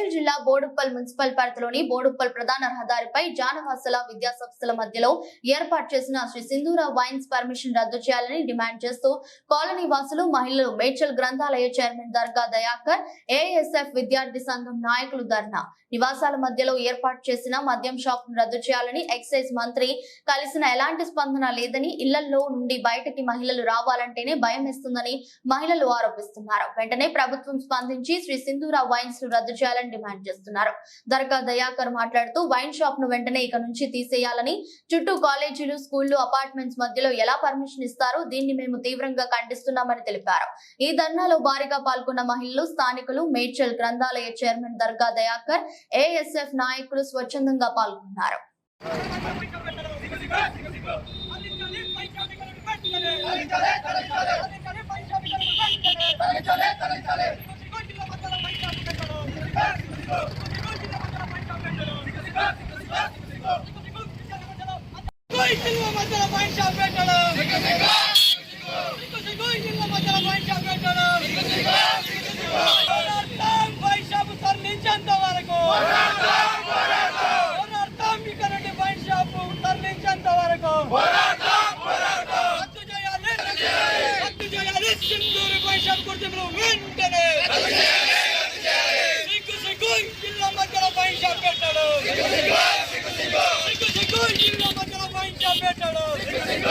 మేడ్చల్ జిల్లా బోడుప్పల్ మున్సిపల్ పరిధిలోని బోడుప్పల్ ప్రధాన రహదారిపై జానవాసల విద్యా సంస్థల మధ్యలో ఏర్పాటు చేసిన శ్రీ సింధూర వైన్స్ పర్మిషన్ రద్దు చేయాలని డిమాండ్ చేస్తూ కాలనీ వాసులు మహిళలు మేడ్చల్ గ్రంథాలయ చైర్మన్ దర్గా దయాకర్ ఏఎస్ఎఫ్ విద్యార్థి సంఘం నాయకులు ధర్నా. నివాసాల మధ్యలో ఏర్పాటు చేసిన మద్యం షాప్ను రద్దు చేయాలని ఎక్సైజ్ మంత్రి కలిసిన ఎలాంటి స్పందన లేదని ఇళ్ళలో నుండి బయటకి మహిళలు రావాలంటేనే భయం వేస్తుందని మహిళలు ఆరోపిస్తున్నారు. వెంటనే ప్రభుత్వం స్పందించి శ్రీ సింధూర వైన్స్ను రద్దు చేయాలని డిమాండ్ చేస్తున్నారు దర్గా దయాకర్ మాట్లాడుతూ వైన్ షాప్ను వెంటనే ఇక నుంచి తీసేయాలని చుట్టూ కాలేజీలు స్కూళ్ళు అపార్ట్మెంట్స్ మధ్యలో ఎలా పర్మిషన్ ఇస్తారు దీన్ని మేము తీవ్రంగా ఖండిస్తున్నామని తెలిపారు ఈ ధర్నాలో భారీగా పాల్గొన్న మహిళలు స్థానికులు మేడ్చల్ గ్రంథాలయ చైర్మన్ దర్గా దయాకర్ ఏఎస్ఎఫ్ నాయకులు స్వచ్ఛందంగా పాల్గొన్నారు మధ్యలో పాయింట్ షాప్ పెట్టడం సిగ్గు ఇళ్ళ మధ్యలో point Sim, Dora, vai já me cortar pelo vento, né? ಕಟ್ಟಡ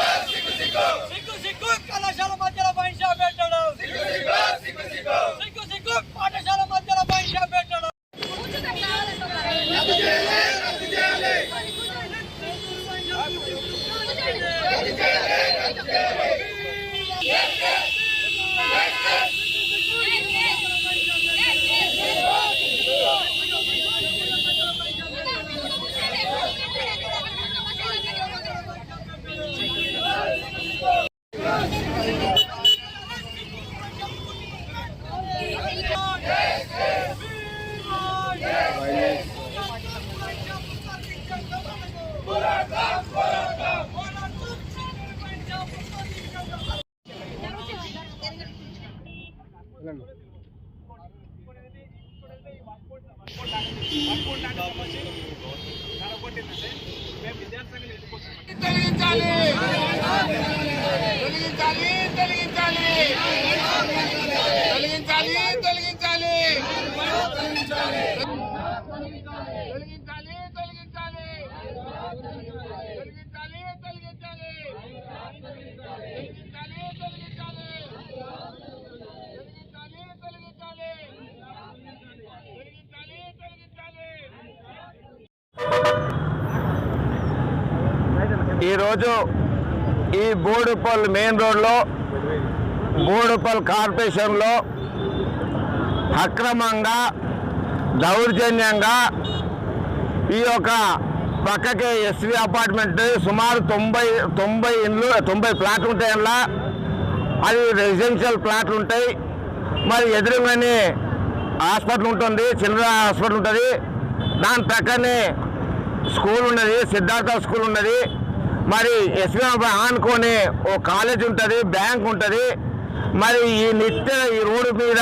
ఈరోజు ఈ బోడుపల్ మెయిన్ రోడ్లో బోడుపల్ కార్పొరేషన్లో అక్రమంగా దౌర్జన్యంగా ఈ యొక్క పక్కకే ఎస్వి అపార్ట్మెంట్ సుమారు తొంభై తొంభై ఇండ్లు తొంభై ప్లాట్లు ఉంటాయి అందులో. అది రెసిడెన్షియల్ ప్లాట్లు ఉంటాయి. మరి ఎదురుగానే హాస్పిటల్ ఉంటుంది చిల్డ్రన్ హాస్పిటల్ ఉంటుంది. దాని ప్రక్కనే స్కూల్ ఉన్నది సిద్ధార్థ స్కూల్ ఉన్నది. మరి ఎస్వి ఆనుకొని ఓ కాలేజ్ ఉంటుంది బ్యాంక్ ఉంటుంది. మరి ఈ నిత్య ఈ రోడ్డు మీద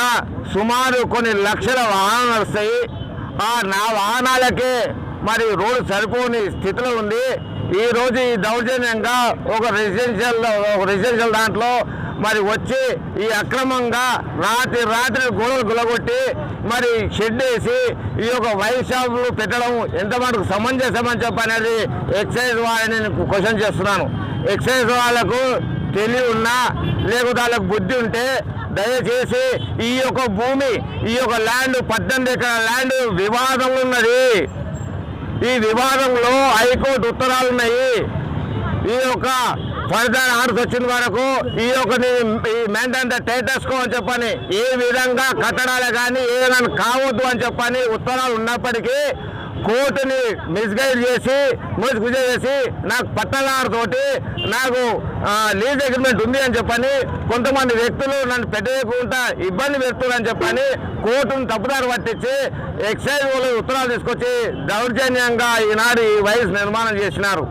సుమారు కొన్ని లక్షల వాహనాలు వస్తాయి ఆ నా వాహనాలకే మరి రోడ్డు సరిపోని స్థితిలో ఉంది. ఈరోజు ఈ దౌర్జన్యంగా ఒక రెసిడెన్షియల్ ఒక రెసిడెన్షియల్ దాంట్లో మరి వచ్చి ఈ అక్రమంగా రాత్రి రాత్రి గోడలు గులగొట్టి మరి షెడ్ వేసి ఈ యొక్క వైన్ షాపులు పెట్టడం ఎంత మటుకు సమంజసమని చెప్పనేది ఎక్సైజ్ వాళ్ళని నేను క్వశ్చన్ చేస్తున్నాను. ఎక్సైజ్ వాళ్ళకు తెలివి ఉన్నా లేకపోతే వాళ్ళకు బుద్ధి ఉంటే దయచేసి ఈ యొక్క భూమి ఈ యొక్క ల్యాండ్ పద్దెనిమిది ఎకరాల ల్యాండ్ వివాదం ఉన్నది. ఈ వివాదంలో హైకోర్టు ఉత్తరాలు ఉన్నాయి ఈ యొక్క ఫర్దర్ ఆర్డర్స్ వచ్చిన వరకు ఈ యొక్క మెయింటైన్ ద స్టేటస్ కో అని చెప్పని ఏ విధంగా కట్టడాలు కానీ ఏదైనా కావద్దు అని చెప్పని ఉత్తరాలు ఉన్నప్పటికీ కోర్టుని మిస్గైడ్ చేసి మిస్గుజ చేసి నాకు పట్టణాలతోటి నాకు లీజ్ అగ్రిమెంట్ ఉంది అని చెప్పని కొంతమంది వ్యక్తులు నన్ను పెట్టకుండా ఇబ్బంది పెడుతున్నారని చెప్పని కోర్టును తప్పుదారి పట్టించి ఎక్సైజ్ వాళ్ళు ఉత్తరాలు తీసుకొచ్చి దౌర్జన్యంగా ఈనాడు ఈ వయసు నిర్మాణం చేసినారు.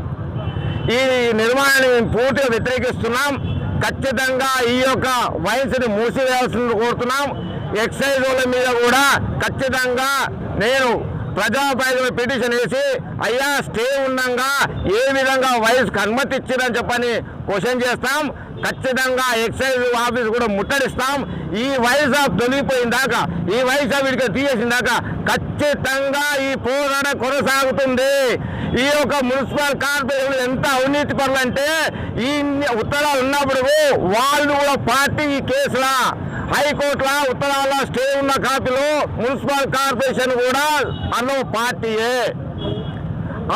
ఈ నిర్మాణాన్ని మేము పూర్తిగా వ్యతిరేకిస్తున్నాం. ఖచ్చితంగా ఈ యొక్క వయసుని మూసివేయాల్సింది కోరుతున్నాం. ఎక్సైజ్ వాళ్ళ మీద కూడా ఖచ్చితంగా నేను ప్రజాప్రతినిధులు పిటిషన్ వేసి అయ్యా స్టే ఉండగా ఏ విధంగా వయసుకు అనుమతి ఇచ్చిందని చెప్పని క్వశ్చన్ చేస్తాం. ఖచ్చితంగా ఎక్సైజ్ ఆఫీస్ కూడా ముట్టడిస్తాం. ఈ వయసు తొలిగిపోయిన దాకా ఈ వయసు వీడికి తీసేసిన దాకా ఖచ్చితంగా ఈ పోరాట కొనసాగుతుంది. ఈ యొక్క మున్సిపల్ కార్పొరేషన్ ఎంత అవినీతి పనులు అంటే ఈ ఉత్తరాలు ఉన్నప్పుడు వాళ్ళు కూడా పార్టీ ఈ కేసులా హైకోర్టులో ఉత్తరాల స్టే ఉన్న కాపీలో మున్సిపల్ కార్పొరేషన్ కూడా అన్న పార్టీయే.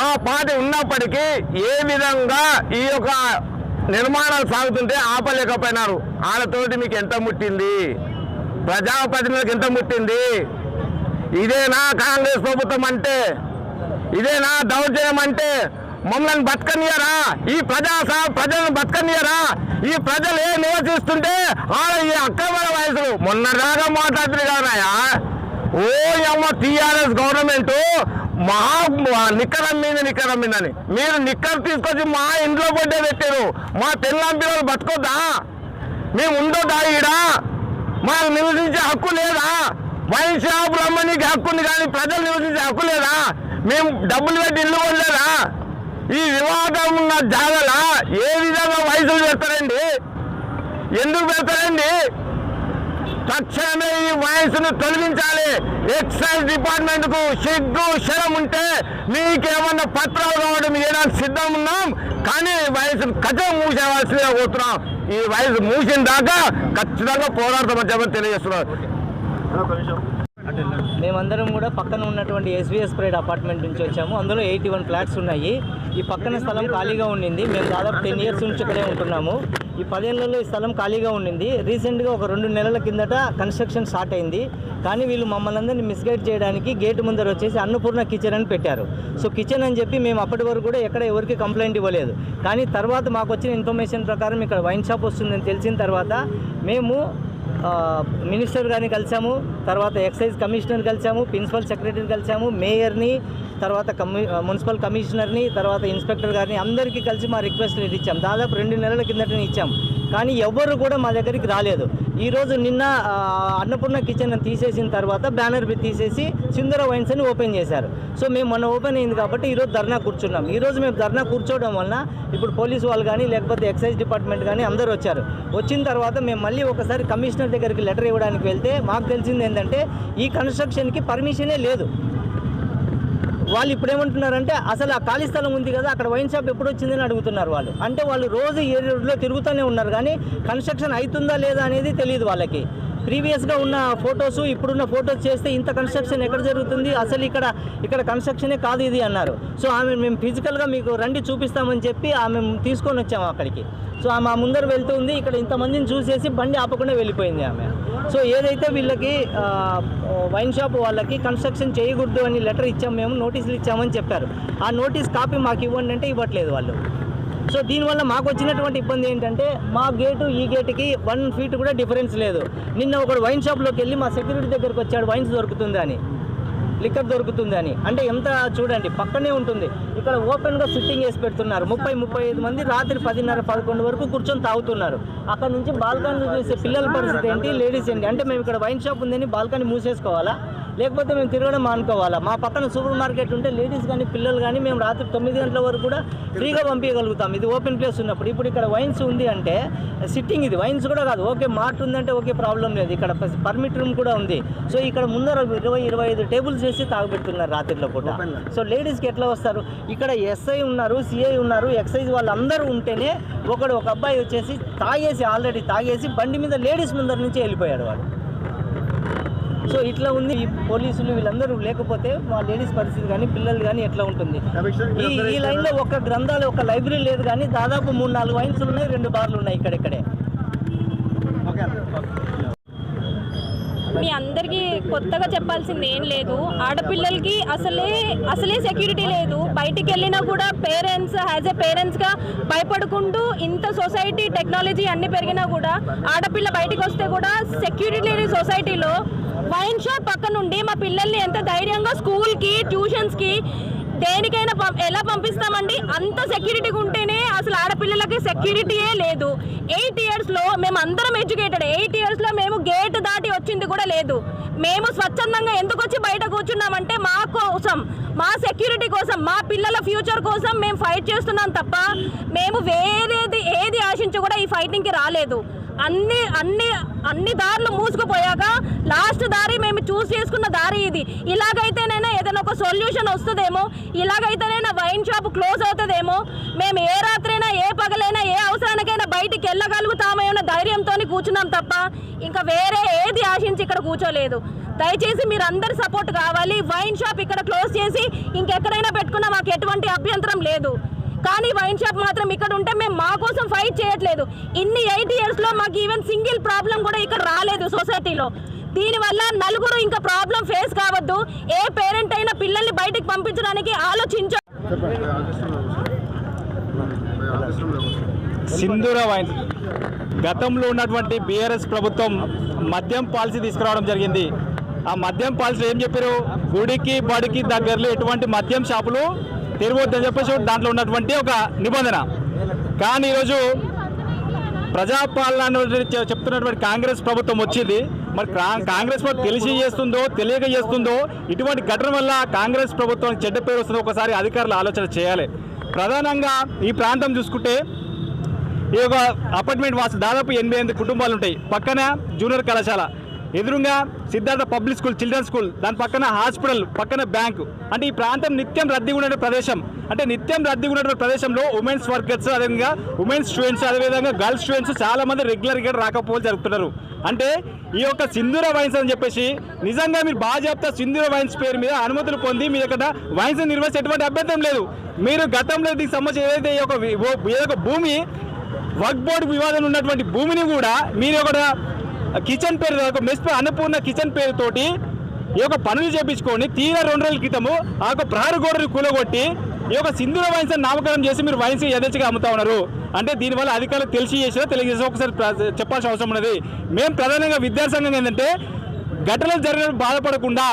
ఆ పార్టీ ఉన్నప్పటికీ ఏ విధంగా ఈ యొక్క నిర్మాణాలు సాగుతుంటే ఆపలేకపోయినారు. వాళ్ళతోటి మీకు ఎంత ముట్టింది? ప్రజాప్రతినిధులకు ఎంత ముట్టింది? ఇదేనా కాంగ్రెస్ ప్రభుత్వం అంటే? ఇదేనా దౌర్జన్యం అంటే? మమ్మల్ని బతకనియరా? ఈ ప్రజా సా- ప్రజలను బతకనియరా? ఈ ప్రజలు ఏ నివసిస్తుంటే వాళ్ళ ఈ అక్రమ వయసులు. మొన్నదాకా మాట్లాడుతుంది కదనాయా ఓ అమ్మ టీఆర్ఎస్ గవర్నమెంట్ మా నిక్కరం మీద నిక్కరం మీదని. మీరు నిక్కర్ తీసుకొచ్చి మా ఇంట్లో పడ్డే పెట్టారు మా పిల్లల పిల్లలు బతకొద్దా? మేము ఉండొద్దా ఈడ? మాకు నివసించే హక్కు లేదా? వైన్ షాపులు అమ్మనీకి హక్కు ఉంది కానీ ప్రజలు నివసించే హక్కు లేదా? మేము డబ్బులు పెట్టి ఇల్లు పొందేనా ఈ వివాదం ఉన్న జాగల ఏ విధంగా వయసులు పెడతారండి? ఎందుకు పెడతారండి? తక్షణమే ఈ వయసును తొలగించాలి. ఎక్సైజ్ డిపార్ట్మెంట్కు సిగ్గు శరం ఉంటే మీకేమన్నా పత్రాలు కావడం ఏడానికి సిద్ధం ఉన్నాం. కానీ వయసు వయసును కథం మూసేవాల్సిందిగా పోతున్నాం ఈ వయసు మూసిన దాకా ఖచ్చితంగా పోరాడతామని చెప్పని తెలియజేస్తున్నారు మేమందరం కూడా పక్కన ఉన్నటువంటి ఎస్విఎస్ ప్రైడ్ అపార్ట్మెంట్ నుంచి వచ్చాము. అందులో ఎయిటీ వన్ ఫ్లాట్స్ ఉన్నాయి. ఈ పక్కన స్థలం ఖాళీగా ఉండింది. మేము దాదాపు టెన్ ఇయర్స్ నుంచి ఇక్కడే ఉంటున్నాము. ఈ పదేళ్ళలో ఈ స్థలం ఖాళీగా ఉండింది. రీసెంట్గా ఒక రెండు నెలల కిందట కన్స్ట్రక్షన్ స్టార్ట్ అయింది. కానీ వీళ్ళు మమ్మల్ని అందరినీ మిస్గైడ్ చేయడానికి గేట్ ముందర వచ్చేసి అన్నపూర్ణ కిచెన్ అని పెట్టారు. సో కిచెన్ అని చెప్పి మేము అప్పటి వరకు కూడా ఎక్కడ ఎవరికి కంప్లైంట్ ఇవ్వలేదు. కానీ తర్వాత మాకు వచ్చిన ఇన్ఫర్మేషన్ ప్రకారం ఇక్కడ వైన్ షాప్ వస్తుందని తెలిసిన తర్వాత మేము మినిస్టర్ గారిని కలిసాము తర్వాత ఎక్సైజ్ కమిషనర్ కలిసాము ప్రిన్సిపల్ సెక్రటరీని కలిసాము మేయర్ని తర్వాత కమి మున్సిపల్ కమిషనర్ని తర్వాత ఇన్స్పెక్టర్ గారిని అందరికీ కలిసి మా రిక్వెస్ట్ లెటర్ ఇచ్చాం. దాదాపు రెండు నెలల కిందటనే ఇచ్చాం. కానీ ఎవ్వరు కూడా మా దగ్గరికి రాలేదు. ఈరోజు నిన్న అన్నపూర్ణ కిచెన్ తీసేసిన తర్వాత బ్యానర్ తీసేసి సింధుర వైన్స్ అని ఓపెన్ చేశారు. సో మేము మొన్న ఓపెన్ అయింది కాబట్టి ఈరోజు ధర్నా కూర్చున్నాం. ఈరోజు మేము ధర్నా కూర్చోవడం వలన ఇప్పుడు పోలీసు వాళ్ళు కానీ లేకపోతే ఎక్సైజ్ డిపార్ట్మెంట్ కానీ అందరూ వచ్చారు. వచ్చిన తర్వాత మేము మళ్ళీ ఒకసారి కమిషనర్ దగ్గరికి లెటర్ ఇవ్వడానికి వెళ్తే మాకు తెలిసింది ఏంటంటే ఈ కన్స్ట్రక్షన్కి పర్మిషనే లేదు. వాళ్ళు ఇప్పుడు ఏమంటున్నారంటే అసలు ఆ ఖాళీ స్థలం ఉంది కదా అక్కడ వైన్ షాప్ ఎప్పుడు వచ్చిందని అడుగుతున్నారు వాళ్ళు. అంటే వాళ్ళు రోజు ఏ రోడ్లో తిరుగుతూనే ఉన్నారు కానీ కన్స్ట్రక్షన్ అవుతుందా లేదా అనేది తెలియదు వాళ్ళకి. ప్రీవియస్గా ఉన్న ఫొటోస్ ఇప్పుడున్న ఫొటోస్ చేస్తే ఇంత కన్స్ట్రక్షన్ ఎక్కడ జరుగుతుంది? అసలు ఇక్కడ ఇక్కడ కన్స్ట్రక్షనే కాదు ఇది అన్నారు. సో ఆమె మేము ఫిజికల్గా మీకు రండి చూపిస్తామని చెప్పి ఆమె తీసుకొని వచ్చాము అక్కడికి. సో ఆమె ముందర వెళ్తుంది ఇక్కడ ఇంతమందిని చూసేసి బండి ఆపకుండా వెళ్ళిపోయింది ఆమె. సో ఏదైతే వీళ్ళకి వైన్ షాప్ వాళ్ళకి కన్స్ట్రక్షన్ చేయకూడదు అని లెటర్ ఇచ్చాము మేము నోటీసులు ఇచ్చామని చెప్పారు. ఆ నోటీస్ కాపీ మాకు ఇవ్వండి అంటే ఇవ్వట్లేదు వాళ్ళు. సో దీనివల్ల మాకు వచ్చినటువంటి ఇబ్బంది ఏంటంటే మా గేటు ఈ గేటుకి వన్ ఫీట్ కూడా డిఫరెన్స్ లేదు. నిన్న ఒకడు వైన్ షాప్లోకి వెళ్ళి మా సెక్యూరిటీ దగ్గరకు వచ్చాడు వైన్స్ దొరుకుతుంది అని. లిక్కర్ దొరుకుతుంది అని. అంటే ఎంత చూడండి పక్కనే ఉంటుంది. ఇక్కడ ఓపెన్గా సిట్టింగ్ వేసి పెడుతున్నారు. ముప్పై ముప్పై ఐదు మంది రాత్రి పదిన్నర పదకొండు వరకు కూర్చొని తాగుతున్నారు. అక్కడ నుంచి బాల్కనీ చూసే పిల్లల పరిస్థితి ఏంటి లేడీస్ ఏంటి? అంటే మేము ఇక్కడ వైన్ షాప్ ఉందని బాల్కనీ మూసేసుకోవాలా? లేకపోతే మేము తిరగడం మానుకోవాలా? మా పక్కన సూపర్ మార్కెట్ ఉంటే లేడీస్ కానీ పిల్లలు కానీ మేము రాత్రి తొమ్మిది గంటల వరకు కూడా ఫ్రీగా పంపించగలుగుతాం. ఇది ఓపెన్ ప్లేస్ ఉన్నప్పుడు. ఇప్పుడు ఇక్కడ వైన్స్ ఉంది అంటే సిట్టింగ్ ఇది. వైన్స్ కూడా కాదు. ఓకే మార్ట్ ఉందంటే ఓకే ప్రాబ్లం లేదు. ఇక్కడ పర్మిట్ రూమ్ కూడా ఉంది. సో ఇక్కడ ముందర ఇరవై ఇరవై ఐదు టేబుల్స్ వేసి తాగబెడుతున్నారు రాత్రిలో పూట. సో లేడీస్కి ఎట్లా వస్తారు? ఇక్కడ ఎస్ఐ ఉన్నారు సిఐ ఉన్నారు ఎక్సైజ్ వాళ్ళందరూ ఉంటేనే ఒకడు ఒక అబ్బాయి వచ్చేసి తాగేసి ఆల్రెడీ తాగేసి బండి మీద లేడీస్ ముందర నుంచి వెళ్ళిపోయాడు వాడు. సో ఇట్లా ఉంది ఈ పోలీసులు వీళ్ళందరూ లేకపోతే మా లేడీస్ పరిస్థితి కానీ పిల్లలు కానీ ఎట్లా ఉంటుంది? ఈ ఈ లైన్లో ఒక గ్రంథాలు ఒక లైబ్రరీ లేదు కానీ దాదాపు మూడు నాలుగు వైన్స్ ఉన్నాయి రెండు బార్లు ఉన్నాయి ఇక్కడిక్కడే. మీ అందరికీ కొత్తగా చెప్పాల్సింది ఏం లేదు. ఆడపిల్లలకి అసలే అసలే సెక్యూరిటీ లేదు. బయటికి వెళ్ళినా కూడా పేరెంట్స్ యాజ్ ఏ పేరెంట్స్గా భయపడుకుంటూ ఇంత సొసైటీ టెక్నాలజీ అన్ని పెరిగినా కూడా ఆడపిల్ల బయటికి వస్తే కూడా సెక్యూరిటీ లేని సొసైటీలో వైన్ షాప్ పక్క నుండి మా పిల్లల్ని ఎంత ధైర్యంగా స్కూల్కి ట్యూషన్స్కి దేనికైనా ఎలా పంపిస్తామండి? అంత సెక్యూరిటీగా ఉంటేనే అసలు ఆడపిల్లలకి సెక్యూరిటీయే లేదు. ఎయిట్ ఇయర్స్లో మేము అందరం ఎడ్యుకేటెడ్ ఎయిట్ ఇయర్స్లో మేము గేట్ దాటి వచ్చింది కూడా లేదు. మేము స్వచ్ఛందంగా ఎందుకు వచ్చి బయట కూర్చున్నామంటే మా కోసం మా సెక్యూరిటీ కోసం మా పిల్లల ఫ్యూచర్ కోసం మేము ఫైట్ చేస్తున్నాం తప్ప మేము వేరే ఫైటింగ్కి రాలేదు. అన్ని అన్ని అన్ని దారులు మూసుకుపోయాక లాస్ట్ దారి మేము చూస్ చేసుకున్న దారి ఇది. ఇలాగైతేనైనా ఏదైనా ఒక సొల్యూషన్ వస్తుందేమో? ఇలాగైతేనైనా వైన్ షాప్ క్లోజ్ అవుతుందేమో? మేము ఏ రాత్రైనా ఏ పగలైనా ఏ అవసరానికైనా బయటికి వెళ్ళగలుగుతామేమన్న ధైర్యంతో కూర్చున్నాం తప్ప ఇంకా వేరే ఏది ఆశించి ఇక్కడ కూర్చోలేదు. దయచేసి మీరు అందరి సపోర్ట్ కావాలి. వైన్ షాప్ ఇక్కడ క్లోజ్ చేసి ఇంకెక్కడైనా పెట్టుకున్నా మాకు ఎటువంటి అభ్యంతరం లేదు. కానీ వైన్ షాప్ మాత్రం ఇక్కడ ఉంటే మేము మా కోసం ఫైట్ చేయట్లేదు. ఇన్ని ఎయిట్ ఇయర్స్లో మాకు ఈవెన్ సింగిల్ ప్రాబ్లం కూడా ఇక్కడ రాలేదు సొసైటీలో దీనివల్ల నలుగురు ఇంకా ప్రాబ్లం ఫేస్ కావద్దు. ఏ పేరెంట్ అయినా పిల్లల్ని బయటికి పంపించడానికి ఆలోచించ సింధూర వైన్. గతంలో ఉన్నటువంటి బీఆర్ఎస్ ప్రభుత్వం మద్యం పాలసీ తీసుకురావడం జరిగింది. ఆ మద్యం పాలసీ ఏం చెప్పారు? గుడికి బడికి దగ్గరలో ఎటువంటి మద్యం షాపులు తెరవద్దని చెప్పేసి దాంట్లో ఉన్నటువంటి ఒక నిబంధన. కానీ ఈరోజు ప్రజాపాలన చెప్తున్నటువంటి కాంగ్రెస్ ప్రభుత్వం వచ్చింది. మరి కాంగ్రెస్ ప్రభుత్వం తెలిసి చేస్తుందో తెలియక చేస్తుందో ఇటువంటి ఘటన వల్ల కాంగ్రెస్ ప్రభుత్వం చెడ్డ పేరు వస్తుందో ఒకసారి అధికారులు ఆలోచన చేయాలి. ప్రధానంగా ఈ ప్రాంతం చూసుకుంటే ఈ యొక్క అపార్ట్మెంట్ వాసు దాదాపు ఎనభై ఎనిమిది కుటుంబాలు ఉంటాయి. పక్కన జూనియర్ కళాశాల ఎదురుగా Siddhartha public school children school దాని పక్కన హాస్పిటల్ పక్కన బ్యాంకు. అంటే ఈ ప్రాంతం నిత్యం రద్దీగా ఉండే ప్రదేశం. అంటే నిత్యం రద్దీగా ఉన్నటువంటి ప్రదేశంలో ఉమెన్స్ వర్కర్స్ అదేవిధంగా ఉమెన్స్ స్టూడెంట్స్ అదేవిధంగా గర్ల్స్ స్టూడెంట్స్ చాలా మంది రెగ్యులర్ రాకపోవలు జరుగుతున్నారు. అంటే ఈ యొక్క సింధూర వైన్స్ అని చెప్పేసి నిజంగా మీరు బాగా చెప్తా సింధూర వైన్స్ పేరు మీద అనుమతులు పొంది మీ యొక్క వైన్స్ నిర్వహించే ఎటువంటి అభ్యంతరం లేదు. మీరు గతంలో దీనికి సంబంధించి ఏదైతే ఈ యొక్క ఈ యొక్క భూమి వర్క్ బోర్డు వివాదం ఉన్నటువంటి భూమిని కూడా మీరు ఒక కిచెన్ పేరు ఒక మెస్ అన్నపూర్ణ కిచెన్ పేరుతోటి ఈ యొక్క పనులు చేపించుకొని తీరా రెండు రోజుల క్రితము ఆ యొక్క ప్రహర గోడను కూలగొట్టి ఈ యొక్క సింధూర వైన్స్ నామకరణం చేసి మీరు వైన్స్ యథేచ్ఛగా అమ్ముతా ఉన్నారు. అంటే దీనివల్ల అధికారులు తెలిసి చేసినా తెలియజేసి ఒకసారి చెప్పాల్సిన అవసరం ఉన్నది. మేము ప్రధానంగా విద్యాసంఘం ఏంటంటే ఘటనలు జరిగిన బాధపడకుండా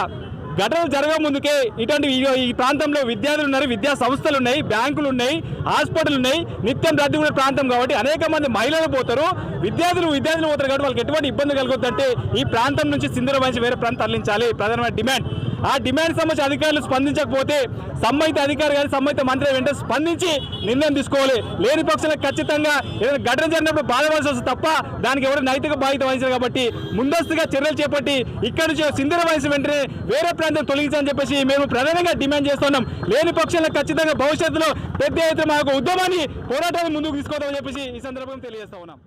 ఘటనలు జరగే ముందుకే ఇటువంటి ఈ- ప్రాంతంలో విద్యార్థులు ఉన్నారు విద్యా సంస్థలు ఉన్నాయి బ్యాంకులు ఉన్నాయి హాస్పిటల్ ఉన్నాయి నిత్యం రద్దీ ఉన్న ప్రాంతం కాబట్టి అనేక మంది మహిళలు పోతారు. విద్యార్థులు విద్యార్థులు పోతారు కాబట్టి వాళ్ళకి ఎటువంటి ఇబ్బంది కలగొద్దంటే ఈ ప్రాంతం నుంచి సింధుర వేరే ప్రాంతం తరలించాలి. ప్రధానమైన డిమాండ్. ఆ డిమాండ్ సంబంధించి అధికారులు స్పందించకపోతే సంబంధిత అధికారి కానీ సంబంధిత మంత్రి వెంటనే స్పందించి నిర్ణయం తీసుకోవాలి. లేని పక్షంలో ఖచ్చితంగా ఏదైనా ఘటన జరిగినప్పుడు బాధపడాల్సి వస్తుంది తప్ప దానికి ఎవరు నైతిక బాధ్యత వహించారు కాబట్టి ముందస్తుగా చర్యలు చేపట్టి ఇక్కడి నుంచి సింధుర వయసు వెంటనే వేరే ప్రాంతం తొలగించాలని చెప్పేసి మేము ప్రధానంగా డిమాండ్ చేస్తున్నాం. లేని పక్షంలో ఖచ్చితంగా భవిష్యత్తులో పెద్ద ఎత్తున మాకు ఉద్యమాన్ని పోరాటాన్ని ముందుకు తీసుకోవడం చెప్పేసి ఈ సందర్భంగా తెలియజేస్తా ఉన్నాం.